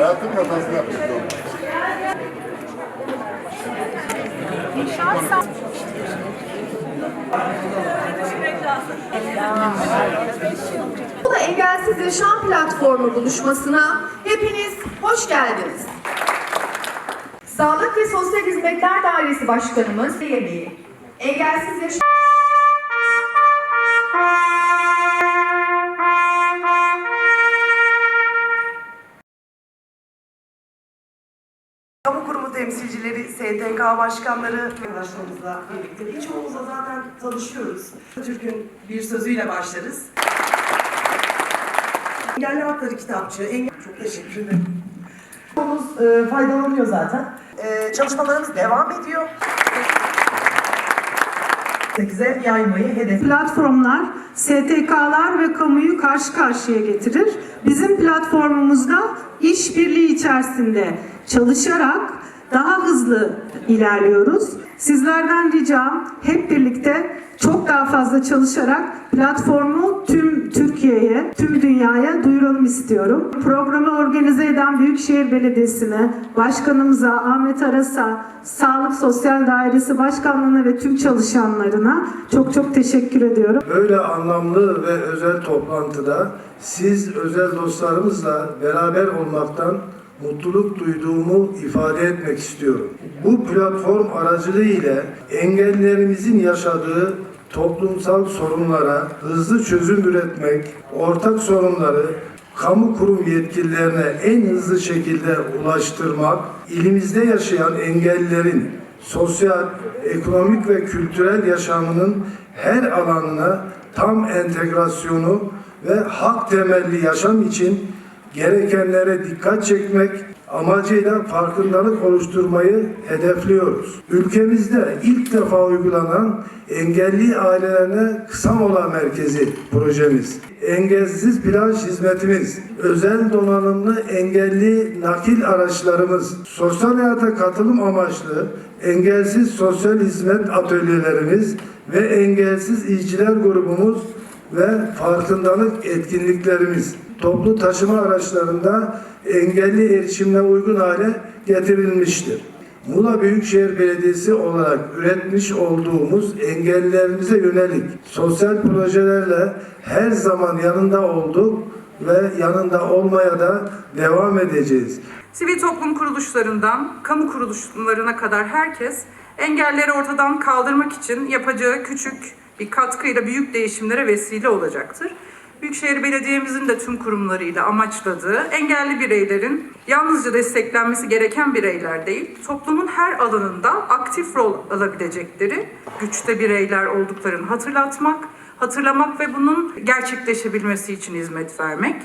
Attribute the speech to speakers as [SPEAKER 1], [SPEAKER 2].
[SPEAKER 1] Hayatın hatasını yapmışız.
[SPEAKER 2] Bu da Engelsiz Yaşam Platformu buluşmasına hepiniz hoş geldiniz. Sağlık ve Sosyal Hizmetler Dairesi Başkanımız yemeği. Engelsiz Yaşam
[SPEAKER 3] Kamu kurumu temsilcileri, STK başkanları arkadaşlarımızla birlikte birçoğumuzla zaten tanışıyoruz. Türk'ün bir sözüyle başlarız. Engelli Hakları Kitapçığı, engel... Çok teşekkür ederim. Çoğumuz e, faydalanıyor zaten. E, çalışmalarımız devam ediyor. 8'e yaymayı hedef
[SPEAKER 4] Platformlar, STK'lar ve kamuyu karşı karşıya getirir. Bizim platformumuzda işbirliği içerisinde çalışarak daha hızlı ilerliyoruz. Sizlerden ricam hep birlikte daha fazla çalışarak platformu tüm Türkiye'ye, tüm dünyaya duyuralım istiyorum. Programı organize eden Büyükşehir Belediyesi'ne, başkanımıza Ahmet Aras'a, Sağlık Sosyal Dairesi Başkanlığı'na ve tüm çalışanlarına çok çok teşekkür ediyorum.
[SPEAKER 5] Böyle anlamlı ve özel toplantıda siz özel dostlarımızla beraber olmaktan mutluluk duyduğumu ifade etmek istiyorum. Bu platform aracılığı ile engellilerimizin yaşadığı toplumsal sorunlara hızlı çözüm üretmek, ortak sorunları kamu kurum yetkililerine en hızlı şekilde ulaştırmak, ilimizde yaşayan engellilerin sosyal, ekonomik ve kültürel yaşamının her alanına tam entegrasyonu ve hak temelli yaşam için gerekenlere dikkat çekmek amacıyla farkındalık oluşturmayı hedefliyoruz. Ülkemizde ilk defa uygulanan engelli ailelerine kısa mola merkezi projemiz, engelsiz plaj hizmetimiz, özel donanımlı engelli nakil araçlarımız, sosyal hayata katılım amaçlı engelsiz sosyal hizmet atölyelerimiz ve engelsiz işçiler grubumuz ve farkındalık etkinliklerimiz toplu taşıma araçlarında engelli erişimine uygun hale getirilmiştir. Muğla Büyükşehir Belediyesi olarak üretmiş olduğumuz engellilerimize yönelik sosyal projelerle her zaman yanında olduk ve yanında olmaya da devam edeceğiz.
[SPEAKER 6] Sivil toplum kuruluşlarından kamu kuruluşlarına kadar herkes engelleri ortadan kaldırmak için yapacağı küçük bir katkıyla büyük değişimlere vesile olacaktır. Büyükşehir Belediye'mizin de tüm kurumlarıyla amaçladığı engelli bireylerin yalnızca desteklenmesi gereken bireyler değil, toplumun her alanında aktif rol alabilecekleri güçte bireyler olduklarını hatırlatmak, hatırlamak ve bunun gerçekleşebilmesi için hizmet vermek.